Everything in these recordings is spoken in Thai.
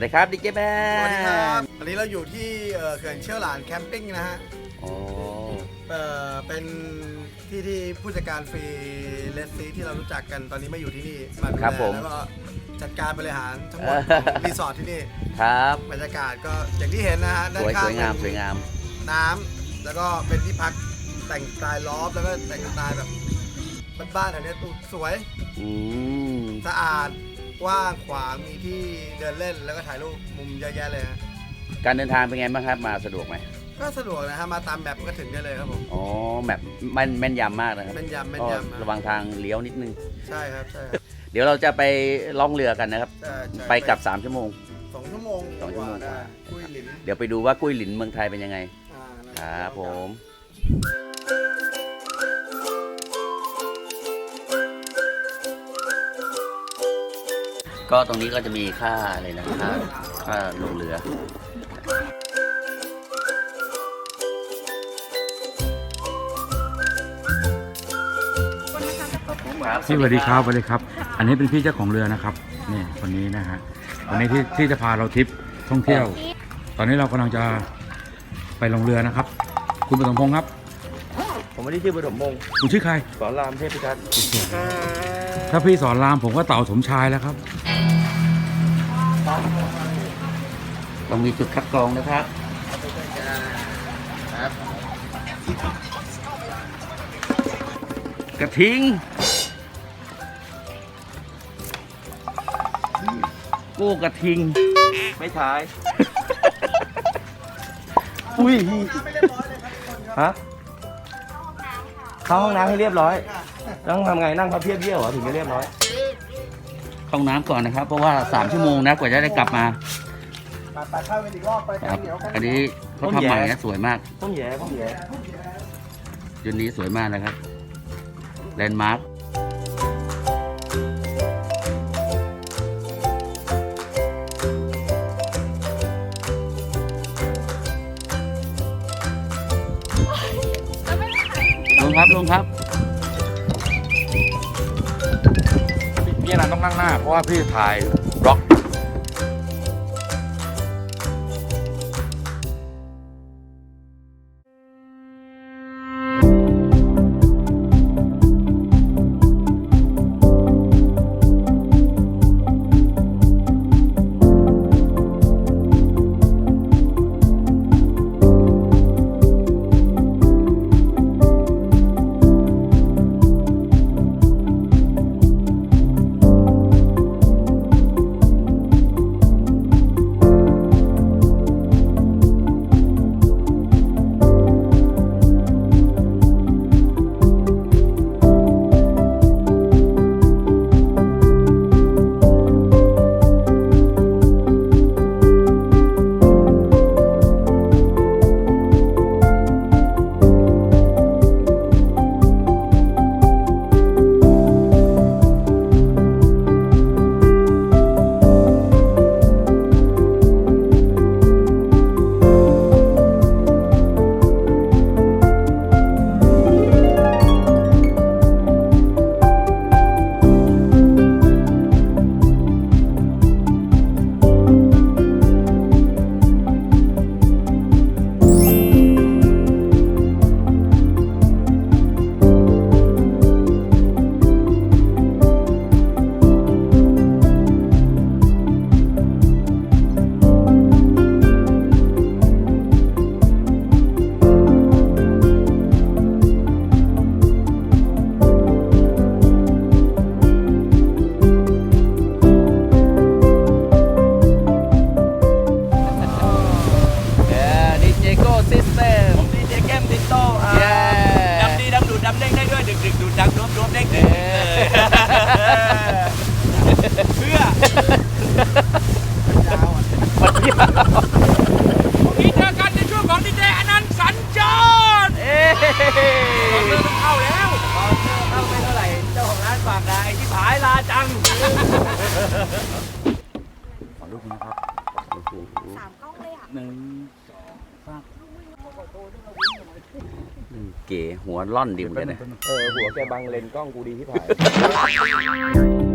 สวัสดีครับดิเจแบสวัสดีครับนวันนี้เราอยู่ที่เอ่อเขื่อนเชี่ยวหลานแคมปิ้งนะฮะโอ้เอ่อเป็นที่ที่ผู้จัดการฟรีเลสซีที่เรารู้จักกันตอนนี้ไม่อยู่ที่นี่มาดูแลแล้วก็จัดการบริหารทั้งหมดของรีสอร์ทที่นี่ครับบรรยากาศก็อย่างที่เห็นนะฮะสด้านวยข้าสงวยงามสเป็วยนงาม น้ำแล้วก็เป็นที่พักแต่งสไตล์ลอฟแล้วก็แต่งสไตล์แบบบ้านๆแถวเนี้ยสวยอืมสะอาด กว้างขวางมีที่เดินเล่นแล้วก็ถ่ายรูปมุมเยอะแยะเลยฮะการเดินทางเป็นไงบ้างครับ มาสะดวกไหมก็สะดวกนะฮะมาตามแบบก็ถึงได้เลยครับผม อ๋อแบบแม่นแม่นยำมากนะครับแม่นยำแม่นก็ยำนะระวังทางเลี้ยวนิดนึง ใช่ครับใช่ครับเดี๋ยวเราจะไปล่องเรือกันนะครับ ใช่ใช่ไปกลับ 3 ชั่วโมง สองชั่วโมงสองชั่วโมงกานะกุ้ยหลินเดี๋ยวไปดูว่ากุ้ยหลินเมืองไทยเป็นยังไง อ่านะครับผม ก็ตรงนี้ก็จะมีค่าอะไรนะค่าค่าลงเรือครับพี่สวัสดีครับสวัสดีครับ อันนี้เป็นพี่เจ้าของเรือนะครับนี่คนนี้นะฮะวันนี้ที่ที่จะพาเราทริปท่องเที่ยว ตอนนี้เรากำลังจะไปลงเรือนะครับ คุณปฐมพงศ์ครับผม ไม่ได้ชื่อปฐมพงศ์คุณชื่อใคร สอนรามเทพพิทักษ์ถ้าพี่สอนรามผมก็เต่าสมชายแล้วครับ ต้องมีจุดคัดกรองนะครับกระทิงกูกระทิง ไม่ใช่อุ้ยฮะ เข้าห้องน้ำให้เรียบร้อย ต้องทำไงนั่งพับเพียบเยี่ยวเหรอถึงจะเรียบร้อย เข้าห้องน้ำก่อนนะครับ เพราะว่า3ชั่วโมงนะกว่าจะได้กลับมาไปไปเข้ากันอีกรอบไปครับ เหนียวกันอันนี้เขาทำใหม่นะสวยมาก ต้มแย่ต้มแย่จุดนี้สวยมากนะครับแลนด์มาร์ค ครับพี่นันต้องนั่งหน้า เพราะว่าพี่ถ่ายามกล้องเลยอะหนึ่งเก๋หัวล่อนดิมอนกันนะ เออหัวแกบังเลนกล้องกูดีที่ผายอัน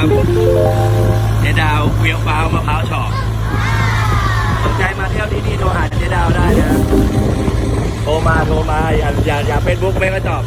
ครับเจดาวเฟี้ยวฟ้าวมะพร้าวฉอกสนใจมาเที่ยวที่นี่โทรหาเจดาวได้นะโทรมาโทรมาอย่าอย่าอย่าเฟซบุ๊กไม่มาตอบ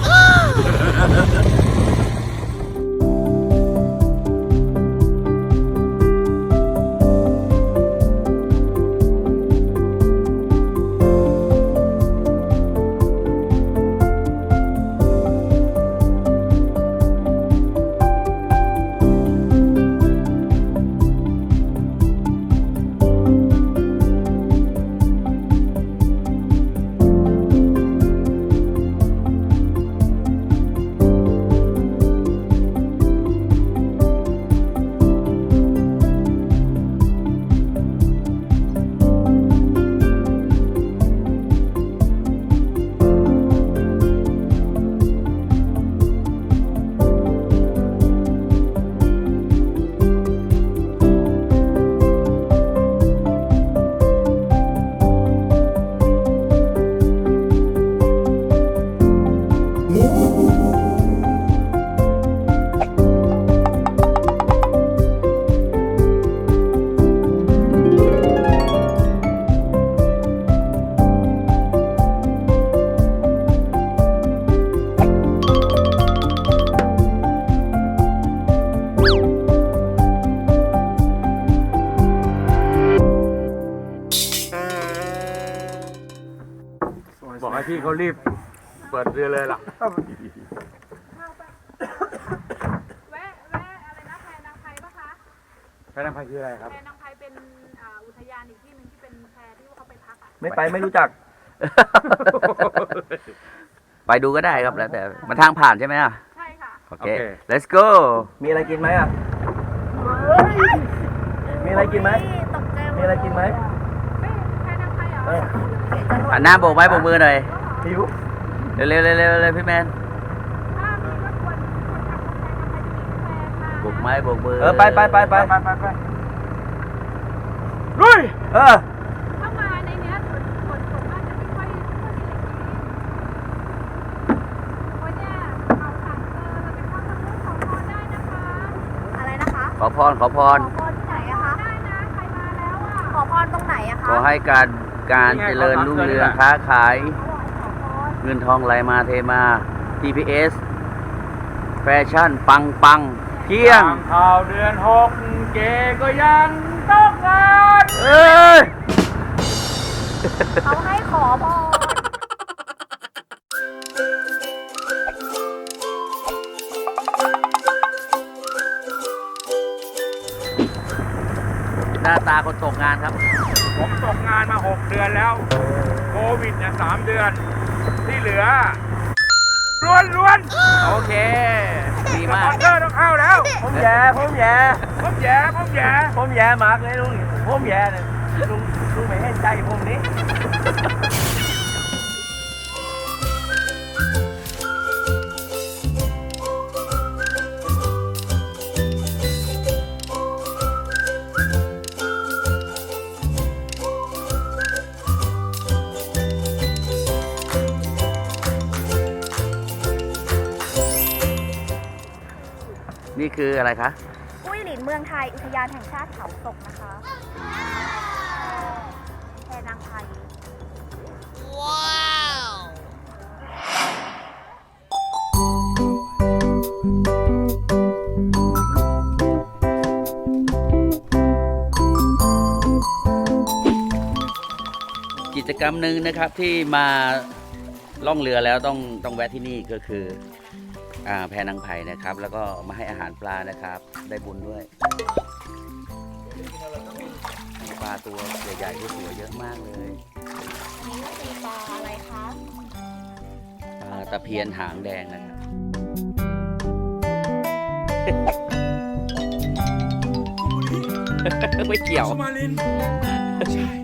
เขารีบเปิดเรือเลยล่ะ แวะแวะอะไรนะแพนางไพปะคะแพนางไพคืออะไรครับ แพนางไพเป็นอ่าอุทยานอีกที่หนึ่งที่เป็นแพที่ว่าเขาไปพักอะไม่ไปไม่รู้จัก ไปดูก็ได้ครับแล้วแต่มันทางผ่านใช่ไหมอะใช่ค่ะ โอเค โอเค let's go มีอะไรกินไหมอะ มีอะไรกินไหมตกใจมีอะไรกินไหมไม่แพนางไพเหรอเออหันหน้าโบกไม้โบกมือหน่อย หิวเร็วเร็วเร็วเร็วเร็วพี่แมนถ้ามีก็ควรควรทำแพนางไพจะมีแพนมาโบกไม้โบกมือเออไปไปไปไปไปไปไปลุยเออถ้ามาในเนี้ยส่วนส่วนส่วนมากจะไม่ค่อยไม่ค่อยมีอะไรกินวันเนี้ยเอาสั่งเออเราจะเข้าทำเรื่องของพรได้นะคะอะไรนะคะขอพรขอพรขอพรที่ไหนอะคะได้นะใครมาแล้วอะขอพรตรงไหนอะขคะอให้การการเจริญรุ่งเรืองค้าขายขอพร เงินทองไหลมาเทมา TPS แฟชั่นปังปังเที่ยงทางข่าวเดือนหกเกก็ยังต้องการเอ้ย เขาให้ขอพรหน้าตาคนตกงานครับ ผมตกงานมา 6 เดือนแล้ว โควิดเนี่ยสามเดือน ที่เหลือล้วนล้วนโอเค ดีสมาปอกนเซอร์ต้องเข้าแล้ว ผมแย่ผมแย่ผมแย่ผมแย่ผมแย่มากเลยลุงผมแย่เลยลุงลุงไม่เห็นใจผมนี่ นี่คืออะไรคะ อุ้ยหลินเมืองไทย อุทยานแห่งชาติเขาศกนะคะแพนางไทย ว้าวกิจกรรมหนึ่งนะครับที่มาล่องเรือแล้วต้องต้องแวะที่นี่ก็คือ แพนางไผ่นะครับ แล้วก็มาให้อาหารปลานะครับ ได้บุญด้วยมีปลาตัวใหญ่ๆที่สวยๆเยอะมากเลยนี่ตีปลาอะไรคะปลาตะเพียนหางแดงนะครับไม่เกี่ยว สมาลินใช่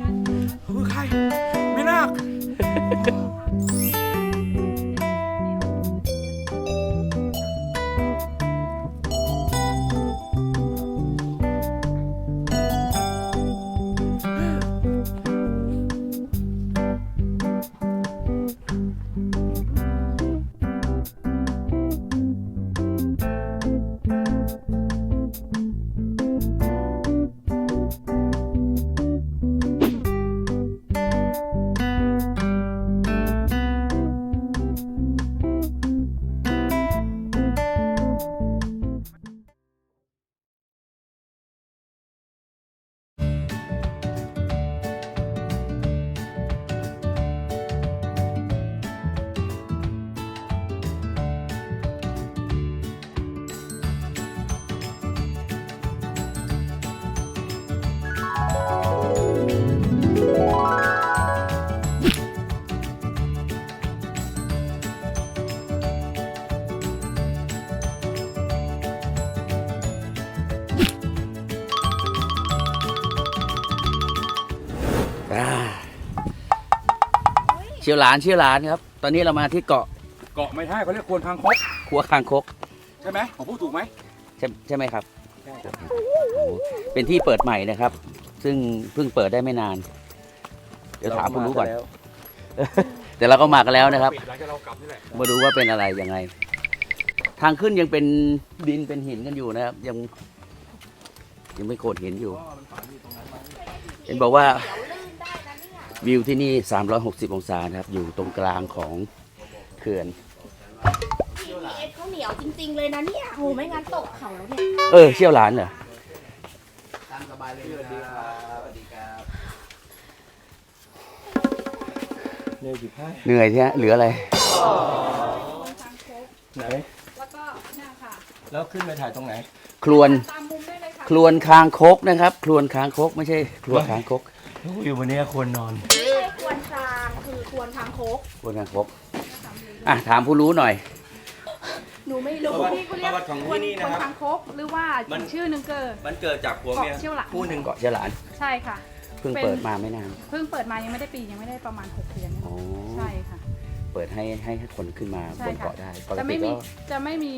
ชี่ยวหลานเชี่ยวหลานครับ ตอนนี้เรามาที่เกาะเกาะไม่ได้เขาเรียกควนคางคกขัวคางคกใช่ไหมผมพูดถูกไหมใช่ใช่ไหมครับโอ้โหเป็นที่เปิดใหม่นะครับ ซึ่งเพิ่งเปิดได้ไม่นาน เดี๋ยวถามผู้รู้ก่อน แต่เราก็มากันแล้วนะครับ ปิดหลังจากเรากลับนี่แหละมาดูว่าเป็นอะไรยังไง ทางขึ้นยังเป็นดินเป็นหินกันอยู่นะครับ ยัง ยังไม่โขดหินอยู่ เห็นบอกว่าเดี๋ย วลื่นได้นะเนี่ยวิวที่นี่ 360 องศานะครับ อยู่ตรงกลางของเขื่อน GPS เขาเหนียวจริง ๆ เลยนะเนี่ยโหไม่งั้นตกเขาแล้วเนี่ยเออ เชี่ยวหลานเหรอ ตามสบายเลยสวัสดีครับสวัสดีครับเหนื่อยจิบให้เหนื่อยใช่ไหมเหลืออะไรไหน แล้วก็เนี่ยค่ะ แล้วขึ้นไปถ่ายตรงไหน ครวน ตามมุมได้เลยค่ะ ครวนคางคกนะครับ ครวนคางคกไม่ใช่ ครัวคางคก อยู่บนนี้ควรนอน ไม่ใช่ควรครางคือควรทางโคกครวนคางคกอะถามผู้รู้หน่อย หนูไม่รู้ประวัติที่เขาเรียกประวัติของที่นี่นะครับควรทางโคกหรือว่ามันอีกชื่อหนึงเกิด มันเกิดจากผัวเมียเกาะเชี่ยวหลานคู่หนึ่งเกาะเชี่ยวหลานใช่ค่ะ เพิ่งเป็นเปิดมาไม่นานเพิ่งเปิดมายังไม่ได้ปียังไม่ได้ประมาณ6เดือนอ๋อใช่ค่ะ เปิดให้ให้ให้คนขึ้นมาใช่บนค่ะ เกาะได้ปกจะติไม่มีก็จะไม่มี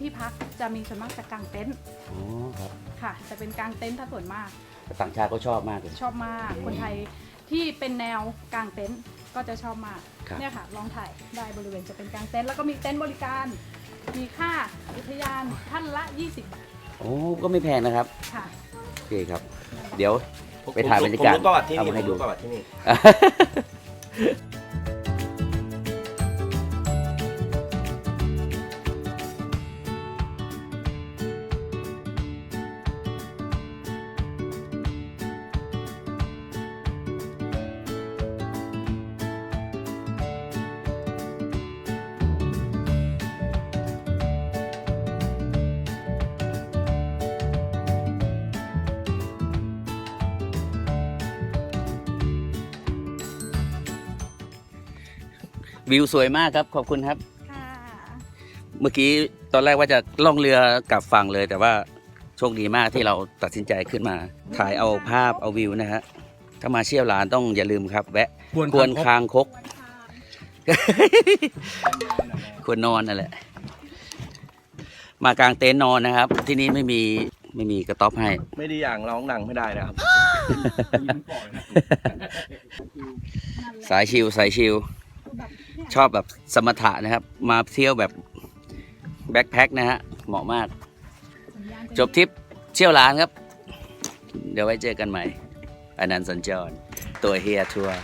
ที่พักจะมีส่วนมากจะกางเต็นท์อ๋อครับค่ะ จะเป็นกางเต็นท์ถ้าส่วนมากแต่ต่างชาติก็ชอบมากเลย ชอบมาก คนไทยที่เป็นแนวกางเต็นท์ก็จะชอบมาก ครับ เนี่ยค่ะ ลองถ่ายได้บริเวณจะเป็นกางเต็นท์แล้วก็มีเต็นท์บริการ มีค่าอุทยานท่านละ 20 บาทโอ้ก็ไม่แพงนะครับ ค่ะ โอเคครับ เดี๋ยว ไปถ่ายบรรยากาศผมประวัติที่เอานี่มาให้ดูผมประวัติที่นี่ วิวสวยมากครับ ขอบคุณครับ ค่ะเมื่อกี้ตอนแรกว่าจะล่องเรือกลับฝั่งเลย แต่ว่าโชคดีมากที่เราตัดสินใจขึ้นมา ถ่ายเอาภาพเอาวิวนะฮะถ้ามาเชี่ยวหลานต้องอย่าลืมครับ แวะควรควรคางคกคางคกควรนอนนั่นแหละ มากางเต็นท์นอนนะครับ ที่นี่ไม่มีไม่มีกระต๊อบให้ ไม่ดีอย่างร้องดังไม่ได้นะครับ สายชิลสายชิล ชอบแบบสมถะนะครับ มาเที่ยวแบบแบ็คแพ็คนะฮะ เหมาะมาก จบทริปเชี่ยวหลานครับ เดี๋ยวไว้เจอกันใหม่อนันต์สัญจร ตัวเฮียทัวร์